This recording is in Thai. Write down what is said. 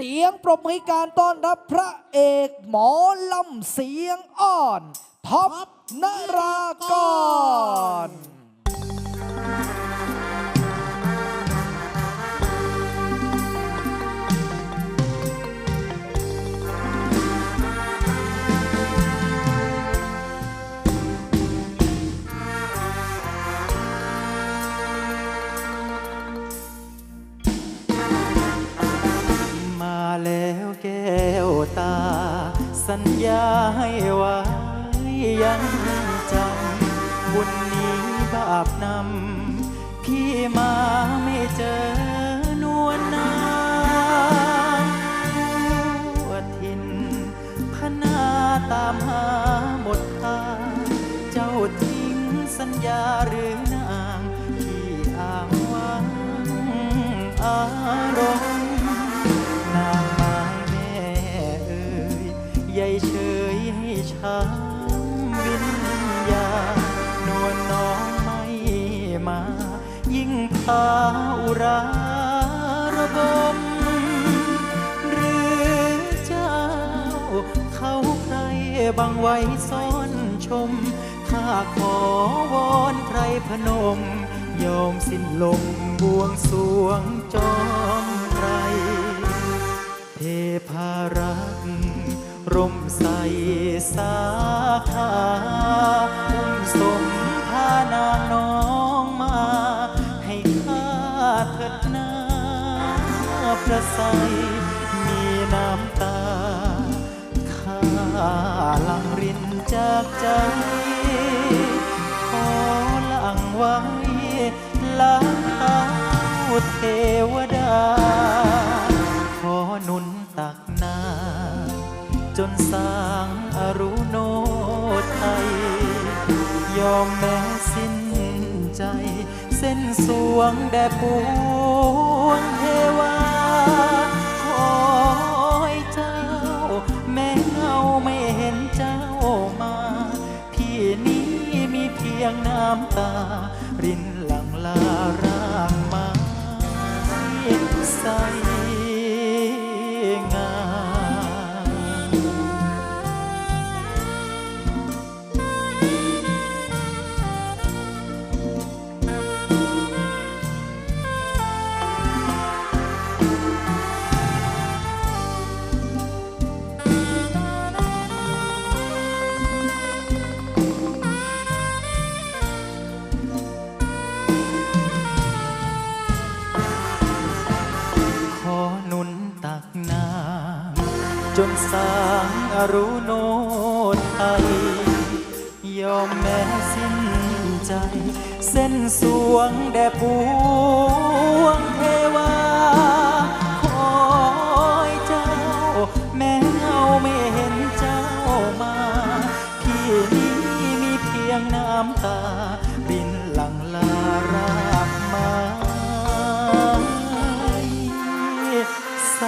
เสียงปรบมือการต้อนรับพระเอกหมอลำเสียงอ่อน ท็อปนราก สัญญาให้ไว้ยังจำบุญนี้บาปนำพี่มาไม่เจอนวลนางทั่วทินพนาตามหาหมดทางเจ้าทิ้งสัญญาหรือ ให้ช้ำวิญญาณนวลน้องไม่มา ยิ่งพาอุราระบมหรือเจ้า เขาใครบังไว้ซ่อนชมถ้าขอวอนใครพนม ยอมสิ้นลมบวงสวงจอมไพร ร่มใสสาขาอุ้มสมพานางน้องมา ให้ข้าเถิดนาพระใสมีน้ำตาข้าลังรินจากใจ ขอลังไว้ล้างเท้าเทวดา จนสร้างอรุโนไทย ยอมแม้สิ้นใจ เส้นสวงแด่ปวงเทวาขอให้เจ้า แม้เงาไม่เห็นเจ้ามา พี่นี้มีเพียงน้ำตา รินหลังลารา จนสางอรุณโนไทยยอมแม้สิ้นใจ เส้นสวงแด่ปวงเทวาคอยเจ้า แม้เอาไม่เห็นเจ้ามาพี่นี้มีเพียงน้ำตา บินหลังลารากมาใส